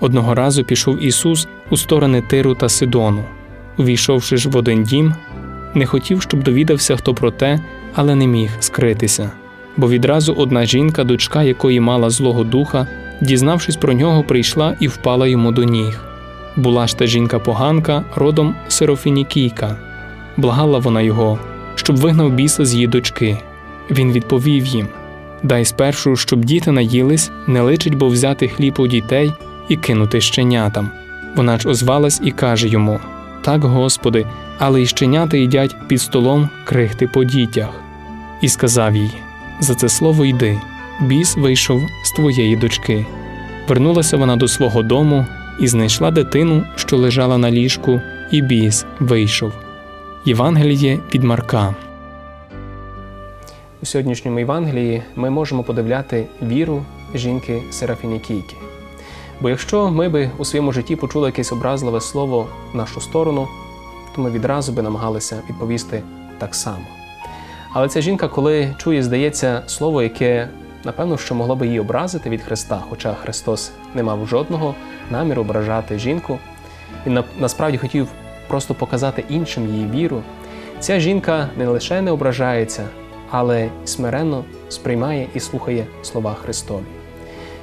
Одного разу пішов Ісус у сторони Тиру та Сидону. Увійшовши ж в один дім, не хотів, щоб довідався хто про те, але не міг скритися. Бо відразу одна жінка, дочка якої мала злого духа, дізнавшись про нього, прийшла і впала йому до ніг. Була ж та жінка поганка, родом Серофінікійка. Благала вона його, щоб вигнав біса з її дочки. Він відповів їм: Дай спершу, щоб діти наїлись, не личить, бо взяти хліб у дітей і кинути щенятам. Вона ж озвалась і каже йому: Так, Господи, але й щенята їдять під столом крихти по дітях. І сказав їй: За це слово йди, біс вийшов з твоєї дочки. Вернулася вона до свого дому і знайшла дитину, що лежала на ліжку, і біс вийшов. Євангеліє від Марка. У сьогоднішньому Євангелії ми можемо подивляти віру жінки Серафінікійки. Бо якщо ми би у своєму житті почули якесь образливе слово в нашу сторону, то ми відразу би намагалися відповісти так само. Але ця жінка, коли чує, здається, слово, яке напевно що могло би її образити від Христа, хоча Христос не мав жодного наміру ображати жінку, він насправді хотів просто показати іншим її віру. Ця жінка не лише не ображається, але смиренно сприймає і слухає слова Христові.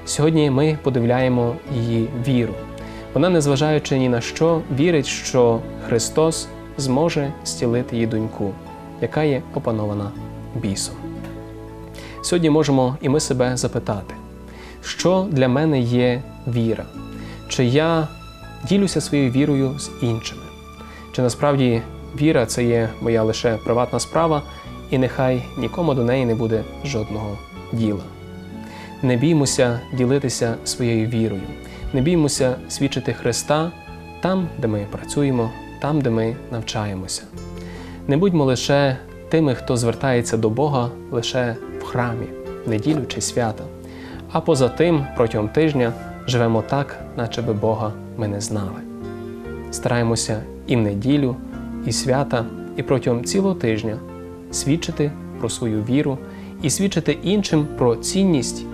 Сьогодні ми подивляємо її віру. Вона, незважаючи ні на що, вірить, що Христос зможе зцілити її доньку, яка є опанована бісом. Сьогодні можемо і ми себе запитати, що для мене є віра? Чи я ділюся своєю вірою з іншими? Чи насправді віра це є моя лише приватна справа, і нехай нікому до неї не буде жодного діла? Не біймося ділитися своєю вірою, не біймося свідчити Христа там, де ми працюємо, там, де ми навчаємося. Не будьмо лише тими, хто звертається до Бога лише в храмі, неділю чи свята, а поза тим протягом тижня живемо так, наче би Бога ми не знали. Стараємося і в неділю, і свята, і протягом цілого тижня свідчити про свою віру і свідчити іншим про цінність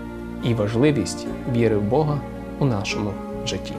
і важливість віри в Бога у нашому житті.